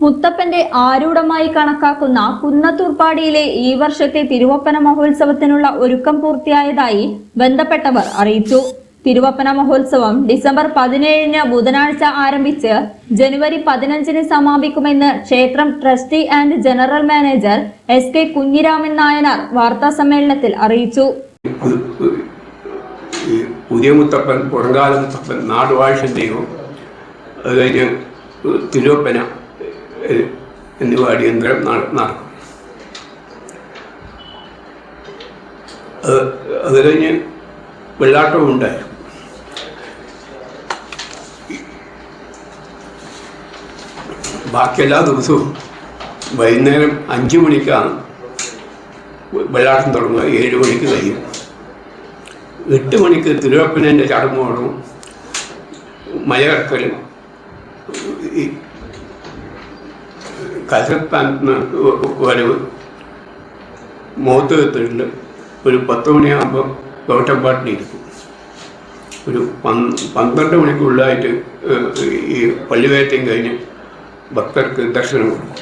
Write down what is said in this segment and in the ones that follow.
മുത്തപ്പന്റെ ആരൂഢമായി കണക്കാക്കുന്ന കുന്നത്തൂർപ്പാടിയിലെ ഈ വർഷത്തെ തിരുവപ്പന മഹോത്സവത്തിനുള്ള ഒരുക്കം പൂർത്തിയായതായി ബന്ധപ്പെട്ടവർ അറിയിച്ചു. തിരുവപ്പന മഹോത്സവം ഡിസംബർ പതിനേഴിന് ബുധനാഴ്ച ആരംഭിച്ച് ജനുവരി പതിനഞ്ചിന് സമാപിക്കുമെന്ന് ക്ഷേത്രം trustee and general manager S K Kunhiraman Nayanar വാർത്താ സമ്മേളനത്തിൽ അറിയിച്ചു. പുതിയ മുത്തപ്പൻ പുറങ്കാല മുത്തപ്പൻ നാടുവാഴ്ച ദൈവം അത് കഴിഞ്ഞ് തിരുവപ്പന എന്നിവ അടിയന്തരം നടക്കും. അത് അത് കഴിഞ്ഞ് വെള്ളാട്ടവും ഉണ്ടായി ബാക്കി എല്ലാ ദിവസവും വൈകുന്നേരം അഞ്ച് മണിക്കാണ് വെള്ളാട്ടം തുടങ്ങുക. ഏഴ് മണിക്ക് കഴിയും. എട്ട് മണിക്ക് തിരുവപ്പനന്റെ ചടങ്ങോടും മലകടക്കലും ഈ കസത്താൻ വരവ് മുഖത്ത് ഒരു പത്ത് മണിയാകുമ്പോൾ ഗൗട്ടമ്പാട്ടിനിരിക്കും ഒരു പന്ത് പന്ത്രണ്ട് മണിക്കുള്ളിലായിട്ട് ഏഹ്, ഈ പള്ളിവേറ്റം കഴിഞ്ഞ് ഭക്തർക്ക് ദർശനം കൊടുക്കും.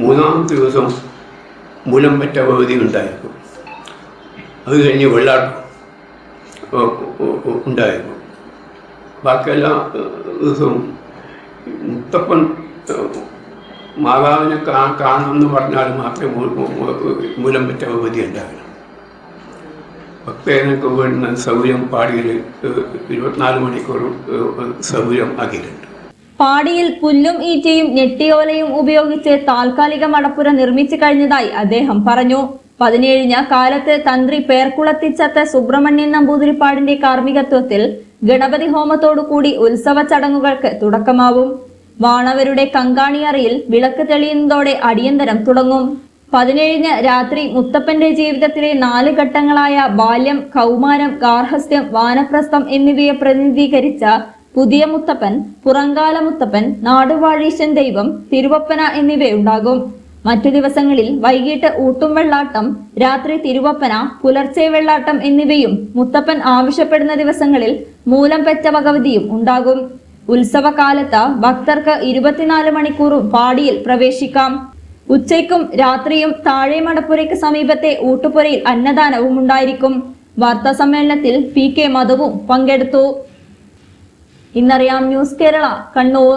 മൂന്നാമത്തെ ദിവസം മൂലം പറ്റ പകുതി ഉണ്ടായിരിക്കും. അത് കഴിഞ്ഞ് വെള്ളാട്ടം ഉണ്ടായിരുന്നു ബാക്കി എല്ലാ ഏഹ്, ദിവസവും മുത്തപ്പൻ മാതാവിനെ കാ കാണുമെന്ന് പറഞ്ഞാൽ മാത്രമേ മൂലം പറ്റ അവധി ഉണ്ടാകണം ഭക്തജനങ്ങൾക്ക് വേണ്ടുന്ന സൗകര്യം പാടിയിൽ ഇരുപത്തിനാല് മണിക്കൂർ സൗകര്യം ആക്കിയിട്ടുണ്ട്. പാടിയിൽ പുല്ലും ഈറ്റയും ഞെട്ടിയോലയും ഉപയോഗിച്ച് താൽക്കാലിക മടപ്പുര നിർമ്മിച്ചു കഴിഞ്ഞതായി അദ്ദേഹം പറഞ്ഞു. പതിനേഴിന് കാലത്ത് തന്ത്രി പേർക്കുളത്തിച്ചത്ത സുബ്രഹ്മണ്യൻ നമ്പൂതിരിപ്പാടിന്റെ കാർമ്മികത്വത്തിൽ ഗണപതി ഹോമത്തോടുകൂടി ഉത്സവ ചടങ്ങുകൾക്ക് തുടക്കമാവും. വാണവരുടെ കങ്കാണിയറയിൽ വിളക്ക് തെളിയുന്നതോടെ അടിയന്തരം തുടങ്ങും. പതിനേഴിന് രാത്രി മുത്തപ്പന്റെ ജീവിതത്തിലെ നാല് ഘട്ടങ്ങളായ ബാല്യം കൗമാരം ഗാർഹസ്ഥ്യം വാനപ്രസ്ഥം എന്നിവയെ പ്രതിനിധീകരിച്ച പുതിയ മുത്തപ്പൻ പുറങ്കാല മുത്തപ്പൻ നാടുവാഴീശൻ ദൈവം തിരുവപ്പന എന്നിവയുണ്ടാകും. മറ്റു ദിവസങ്ങളിൽ വൈകിട്ട് ഊട്ടും വെള്ളാട്ടം രാത്രി തിരുവപ്പന പുലർച്ചെ വെള്ളാട്ടം എന്നിവയും മുത്തപ്പൻ ആവശ്യപ്പെടുന്ന ദിവസങ്ങളിൽ മൂലം പെറ്റ ഭഗവതിയും ഉണ്ടാകും. ഉത്സവകാലത്ത് ഭക്തർക്ക് ഇരുപത്തിനാല് മണിക്കൂറും പാടിയിൽ പ്രവേശിക്കാം. ഉച്ചയ്ക്കും രാത്രിയും താഴെ മടപ്പുരയ്ക്ക് സമീപത്തെ ഊട്ടുപുരയിൽ അന്നദാനവും ഉണ്ടായിരിക്കും. വാർത്താ സമ്മേളനത്തിൽ പി കെ മധുവും പങ്കെടുത്തു. ഇന്നറിയാം ന്യൂസ് കേരള കണ്ണൂർ.